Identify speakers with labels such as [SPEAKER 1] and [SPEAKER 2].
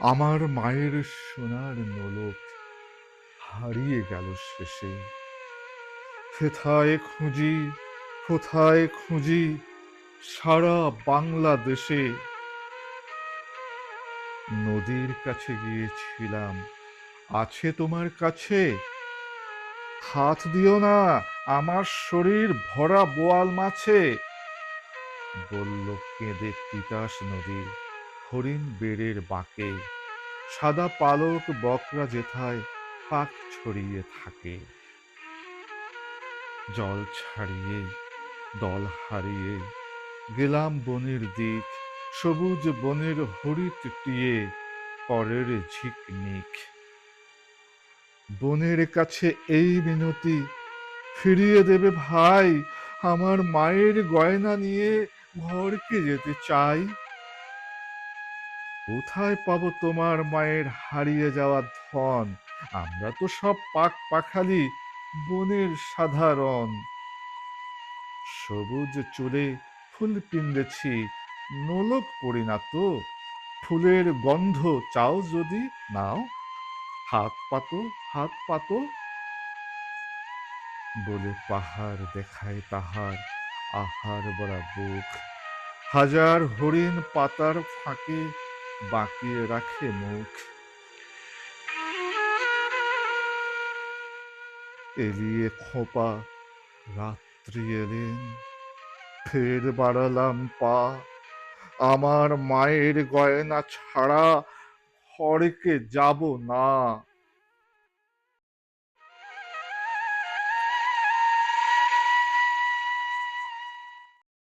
[SPEAKER 1] আমার মায়ের সোনার নোলক হারিয়ে গেল শেষে। হেথায় খুঁজি, কোথায় খুঁজি সারা বাংলাদেশে? নদীর কাছে গিয়েছিলাম। আছে তোমার কাছে? হাত দিও না, আমার শরীর ভরা বোয়াল মাছে। বলল, কেঁদে তিতাস নদী। হরিণ বেড়ের বাঁকে, সাদা পালক বকরা যেথায় পাক ছড়িয়ে থাকে। জল ছাড়িয়ে, দল হারিয়ে, গেলাম বনের দিক, সবুজ বনের হরিত টিয়ে পরের ঝিকমিক বনের কাছে এই মিনতি, ফিরিয়ে দেবে ভাই, আমার মায়ের গয়না নিয়ে ঘরকে যেতে চাই। কোথায় পাবো তোমার মায়ের হারিয়ে যাওয়া ধন? আমরা তো সব পাক পাখালি বনের সাধারণ। সবুজ চুলে ফুল পিন্দেছি নোলক পড়ি না তো। ফুলের গন্ধ চাও যদি নাও। হাত পাতো হাত পাতো। বলে পাহাড় দেখায় তাহার আহার বড়া বুক। হাজার হরিণ পাতার ফাঁকে বাঁকিয়ে রাখে মুখ। এলিয়ে খোপা, রাত্রি এলেন, ফের বাড়ালাম পা। আমার মায়ের গয়না ছাড়া খড়কে যাব না।